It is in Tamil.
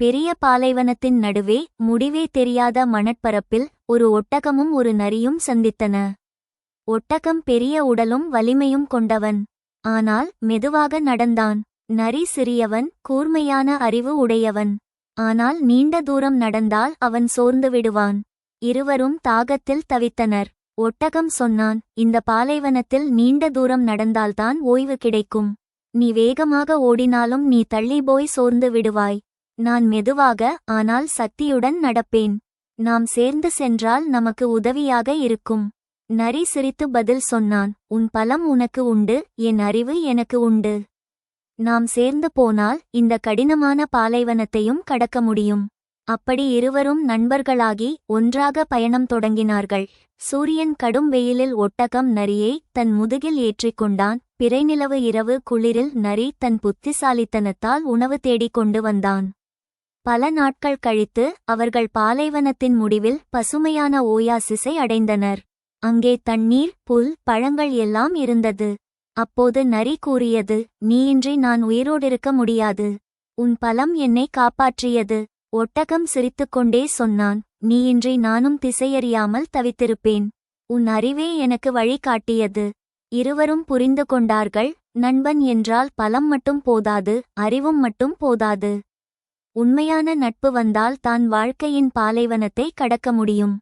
பெரிய பாலைவனத்தின் நடுவே முடிவே தெரியாத மணற்பரப்பில் ஒரு ஒட்டகமும் ஒரு நரியும் சந்தித்தன. ஒட்டகம் பெரிய உடலும் வலிமையும் கொண்டவன். ஆனால் மெதுவாக நடந்தான். நரி சிறியவன் கூர்மையான அறிவு உடையவன். ஆனால் நீண்ட தூரம் நடந்தால் அவன் சோர்ந்து விடுவான். இருவரும் தாகத்தில் தவித்தனர். ஒட்டகம் சொன்னான் இந்த பாலைவனத்தில் நீண்ட தூரம் நடந்தால்தான் ஓய்வு கிடைக்கும். நீ வேகமாக ஓடினாலும் நீ தள்ளி போய் சோர்ந்து விடுவாய். நான் மெதுவாக ஆனால் சக்தியுடன் நடப்பேன். நாம் சேர்ந்து சென்றால் நமக்கு உதவியாக இருக்கும். நரி சிரித்து பதில் சொன்னான் உன் பலம் உனக்கு உண்டு என் அறிவு எனக்கு உண்டு. நாம் சேர்ந்து போனால் இந்த கடினமான பாலைவனத்தையும் கடக்க முடியும். அப்படி இருவரும் நண்பர்களாகி ஒன்றாக பயணம் தொடங்கினார்கள். சூரியன் கடும் வெயிலில் ஒட்டகம் நரியை தன் முதுகில் ஏற்றிக்கொண்டான் பிறைநிலவு இரவு குளிரில் நரி தன் புத்திசாலித்தனத்தால் உணவு தேடிக் கொண்டு வந்தான். பல நாட்கள் கழித்து அவர்கள் பாலைவனத்தின் முடிவில் பசுமையான ஓயாசிஸை அடைந்தனர். அங்கே தண்ணீர் புல் பழங்கள் எல்லாம் இருந்தது. அப்போது நரி கூறியது நீயின்றி நான் உயிரோடிருக்க முடியாது. உன் பலம் என்னை காப்பாற்றியது. ஒட்டகம் சிரித்துக்கொண்டே சொன்னான் நீயின்றி நானும் திசையறியாமல் தவித்திருப்பேன். உன் அறிவே எனக்கு வழி காட்டியது இருவரும் புரிந்து கொண்டார்கள். நண்பன் என்றால் பலம் மட்டும் போதாது அறிவும் மட்டும் போதாது. உண்மையான நட்பு வந்தால் தான் வாழ்க்கையின் பாலைவனத்தை கடக்க முடியும்.